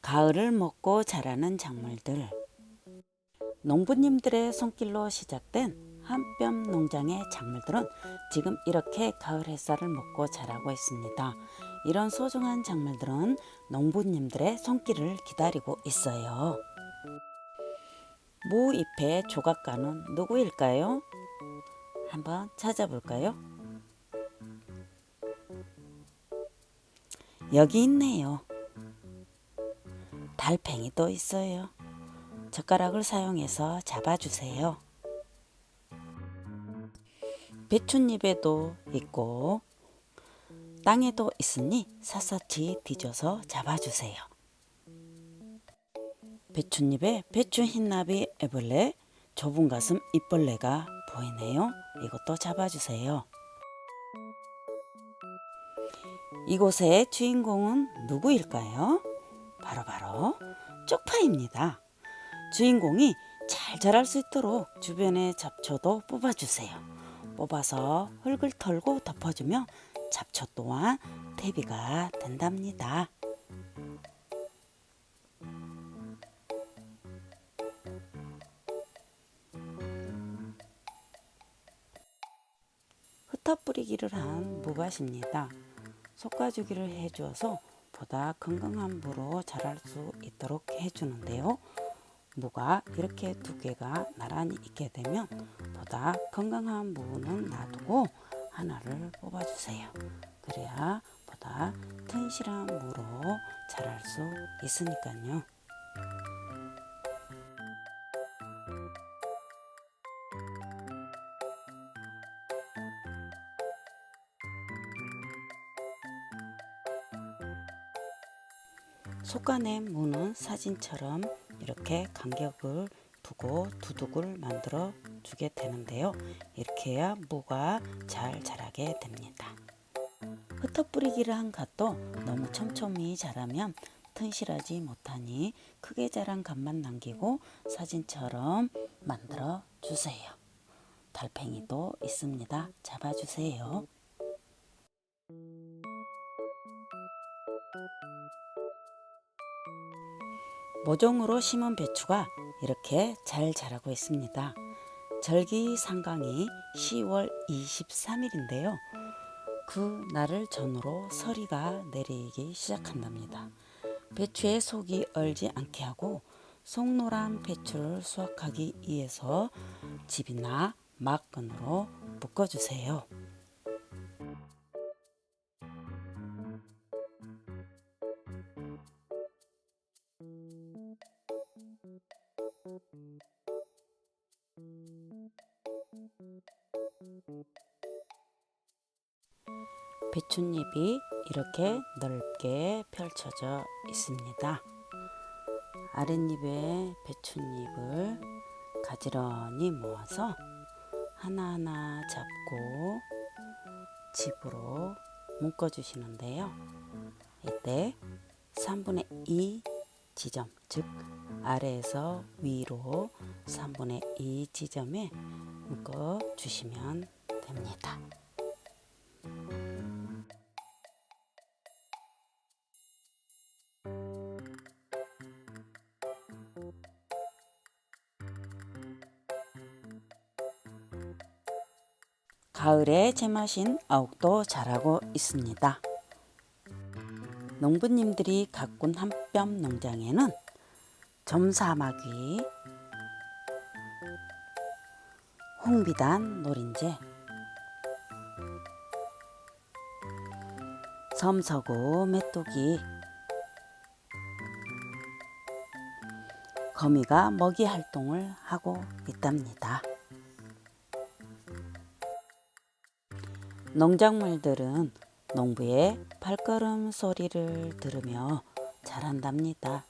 가을을 먹고 자라는 작물들. 농부님들의 손길로 시작된 한뼘 농장의 작물들은 지금 이렇게 가을 햇살을 먹고 자라고 있습니다. 이런 소중한 작물들은 농부님들의 손길을 기다리고 있어요. 모 잎의 조각가는 누구일까요? 한번 찾아볼까요? 여기 있네요. 달팽이도 있어요. 젓가락을 사용해서 잡아주세요. 배춧잎에도 있고 땅에도 있으니 샅샅이 뒤져서 잡아주세요. 배춧잎에 배추 흰나비 애벌레, 좁은 가슴 입벌레가 보이네요. 이것도 잡아주세요. 이곳의 주인공은 누구일까요? 바로바로 쪽파입니다. 주인공이 잘 자랄 수 있도록 주변의 잡초도 뽑아주세요. 뽑아서 흙을 털고 덮어주면 잡초 또한 대비가 된답니다. 흩어 뿌리기를 한 무밭입니다. 솎아주기를 해주어서 보다 건강한 무로 자랄 수 있도록 해주는데요. 무가 이렇게 두 개가 나란히 있게 되면 보다 건강한 무는 놔두고 하나를 뽑아주세요. 그래야 보다 튼실한 무로 자랄 수 있으니까요. 솎아낸 무는 사진처럼 이렇게 간격을 두고 두둑을 만들어 주게 되는데요. 이렇게 해야 무가 잘 자라게 됩니다. 흩어뿌리기를 한 갓도 너무 촘촘히 자라면 튼실하지 못하니 크게 자란 갓만 남기고 사진처럼 만들어 주세요. 달팽이도 있습니다. 잡아주세요. 모종으로 심은 배추가 이렇게 잘 자라고 있습니다. 절기 상강이 10월 23일인데요. 그 날을 전후로 서리가 내리기 시작한답니다. 배추의 속이 얼지 않게 하고 송노란 배추를 수확하기 위해서 집이나 막근으로 묶어주세요. 배춧잎이 이렇게 넓게 펼쳐져 있습니다. 아랫잎에 배춧잎을 가지런히 모아서 하나하나 잡고 집으로 묶어 주시는데요. 이때 3분의 2 지점, 즉 아래에서 위로 3분의 2 지점에 묶어 주시면 됩니다. 가을에 제맛인 아욱도 자라고 있습니다. 농부님들이 가꾼 한뼘 농장에는 점사마귀, 홍비단 노린재, 섬서구 메뚜기, 거미가 먹이 활동을 하고 있답니다. 농작물들은 농부의 발걸음 소리를 들으며 자란답니다.